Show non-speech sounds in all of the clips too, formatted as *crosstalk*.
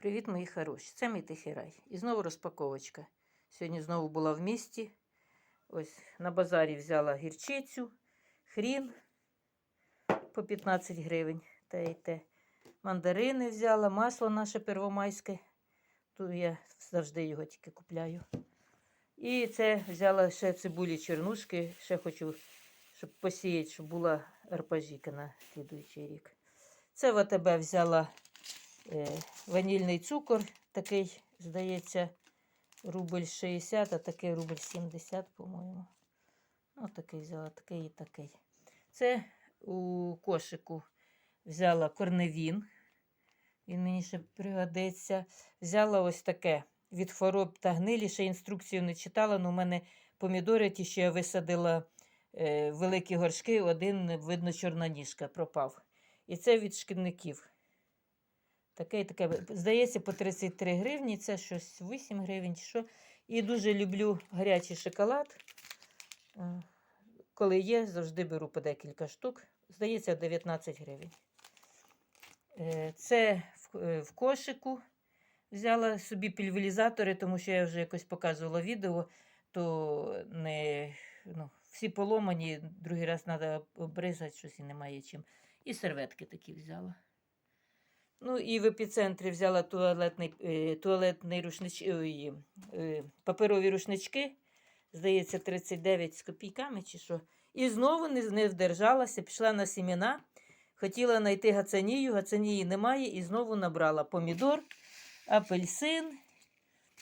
Привіт, мої хороші. Це мій тихий рай. І знову розпаковочка. Сьогодні знову була в місті. Ось на базарі взяла гірчицю, хрін по 15 гривень. Те і те. Мандарини взяла, масло наше первомайське. Тут я завжди його тільки купляю. І це взяла ще цибулі чернушки. Ще хочу, щоб посіяти, щоб була арпажіка на слідуючий рік. Це в АТБ взяла ванільний цукор, такий, здається, рубль 60, а такий рубль 70, по-моєму. Ось такий взяла, такий і такий. Це у кошику взяла корневін. Він мені ще пригодиться. Взяла ось таке від хвороб та гнилі. Ще інструкцію не читала, але у мене помідори, ті, що я висадила е, великі горшки, один, видно, чорна ніжка пропав. І це від шкідників. Таке, таке. Здається, по 33 гривні, це щось 8 гривень що. І дуже люблю гарячий шоколад. Е, Коли є, завжди беру по декілька штук. Здається, 19 гривень. Е, Це в, е, кошику. Взяла собі пульверизатори, тому що я вже якось показувала відео, то не, ну, всі поломані, другий раз треба обризати, щось і немає чим. І серветки такі взяла. Ну і в епіцентрі взяла туалетний, е, туалетний рушнич, ой, е, паперові рушнички. Здається, 39 з копійками чи що. І знову не, не вдержалася, пішла на сімена. Хотіла знайти гацанію, гацанії немає, і знову набрала помідор, апельсин,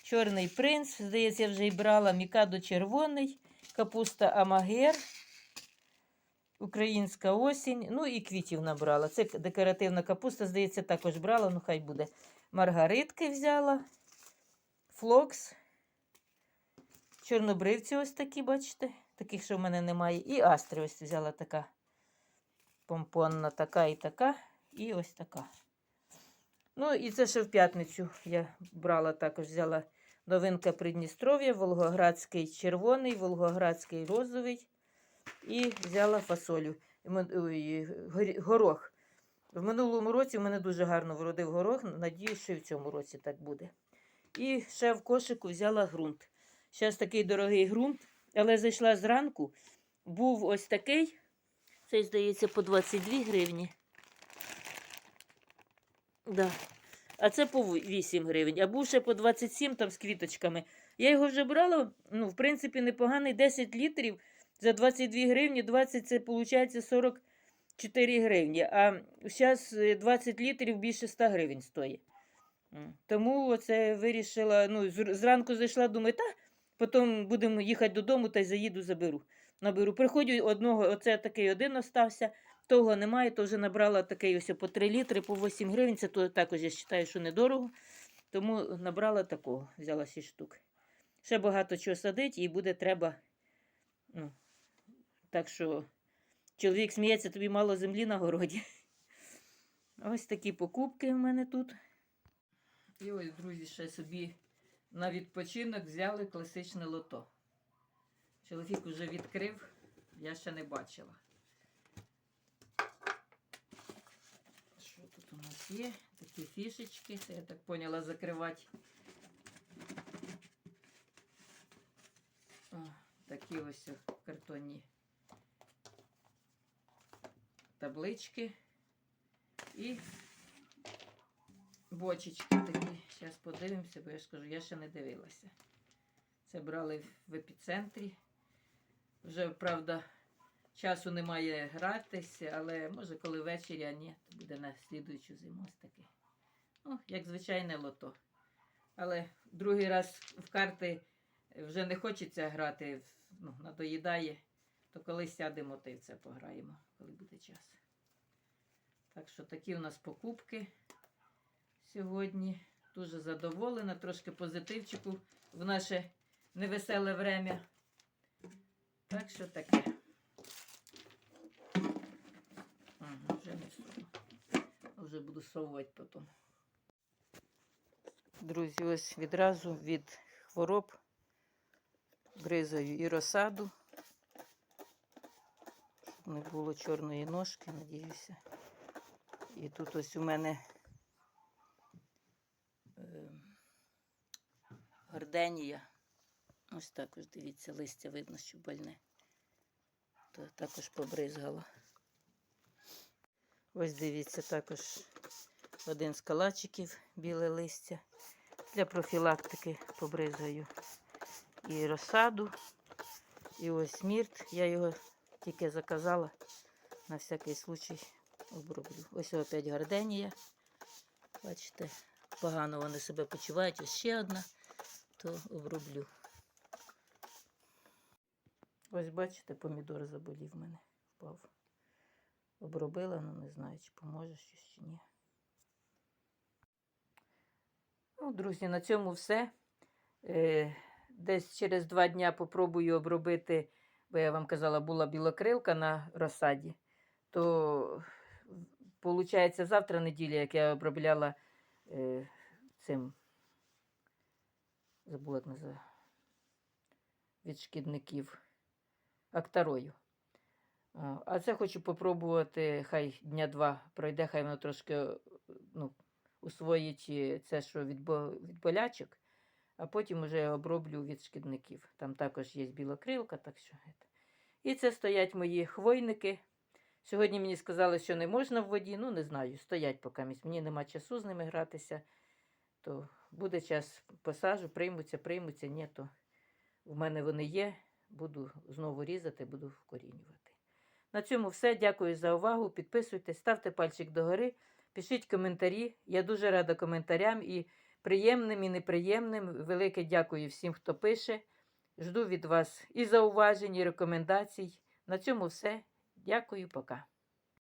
чорний принц, здається, я вже й брала, мікадо червоний, капуста амагер, українська осінь. Ну і квітів набрала. Це декоративна капуста, здається, також брала, ну хай буде. Маргаритки взяла, флокс, чорнобривці ось такі, бачите, таких, що в мене немає. І астри ось взяла така помпонна, така і така, і ось така. Ну, і це ще в п'ятницю я брала також, взяла новинка Придністров'я, Волгоградський червоний, Волгоградський розовий. І взяла фасолю. Горох. В минулому році в мене дуже гарно вродив горох. Надіюсь, що і в цьому році так буде. І ще в кошику взяла ґрунт. Зараз такий дорогий ґрунт, але зайшла зранку. Був ось такий. Цей, здається, по 22 гривні. Да. А це по 8 гривень. А був ще по 27 там з квіточками. Я його вже брала, ну, в принципі, непоганий 10 літрів. За 22 гривні 20 це виходить 44 гривні. А зараз 20 літрів більше 100 гривень стоїть. Тому оце вирішила. Ну, зранку зайшла, думаю, та потім будемо їхати додому та й заїду, заберу. Наберу. Приходжу одного, оце такий один остався, того немає, то вже набрала такий ось по 3 літри, по 8 гривень. Це то також я вважаю, що недорого. Тому набрала такого, взяла 6 штук. Ще багато чого садить, і буде треба. Ну, так що чоловік сміється, тобі мало землі на городі. *laughs* Ось такі покупки в мене тут. І ось, друзі, ще собі на відпочинок взяли класичне лото. Чоловік вже відкрив, я ще не бачила. Що тут у нас є? Такі фішечки, це я так поняла закривати. О, такі ось картонні таблички і бочечки такі. Зараз подивимося, бо я ж кажу, я ще не дивилася. Це брали в епіцентрі. Вже, правда, часу немає гратися, але може, коли ввечері, а ні, то буде на слідуючу зиму ось таке. Ну, як звичайне лото. Але другий раз в карти вже не хочеться грати, ну, надоїдає, то коли сядемо, то й в це пограємо, коли буде час. Так що такі у нас покупки сьогодні. Дуже задоволена, трошки позитивчику в наше невеселе время. Так що таке. Ага, вже не сову. Вже буду совувати потім. Друзі, ось відразу від хвороб бризаю і розсаду. Не було чорної ножки, надіюся. І тут ось у мене Горденія. Ось також дивіться, листя видно, що больне. То також побризгала. Ось дивіться, також один з калачиків біле листя. Для профілактики побризгаю і розсаду, і ось мірт. Я його тільки заказала на всякий случай оброблю. Ось опять гарденія. Бачите, погано вони себе почувають. Ось ще одна, то оброблю. Ось бачите, помідор заболів мене, впав. Обробила, ну не знаю, чи поможе щось чи ні. Ну, друзі, на цьому все. Е, десь через два дня попробую обробити, бо я вам казала, була білокрилка на розсаді. То виходить, завтра неділя, як я обробляла е, цим, забула, як називає, від шкідників актарою. А, це хочу попробувати, хай дня два пройде, хай воно трошки ну, усвоїть е, це, що від, від болячок, а потім вже оброблю від шкідників. Там також є білокрилка, так що. І це стоять мої хвойники. Сьогодні мені сказали, що не можна в воді. Ну, не знаю, стоять поки. Мені нема часу з ними гратися. То буде час посажу, приймуться, приймуться, ні, то в мене вони є. Буду знову різати, буду вкорінювати. На цьому все. Дякую за увагу. Підписуйтесь, ставте пальчик догори, пишіть коментарі. Я дуже рада коментарям і приємним, і неприємним. Велике дякую всім, хто пише. Жду від вас і зауважень, і рекомендацій. На цьому все. Дякую, пока.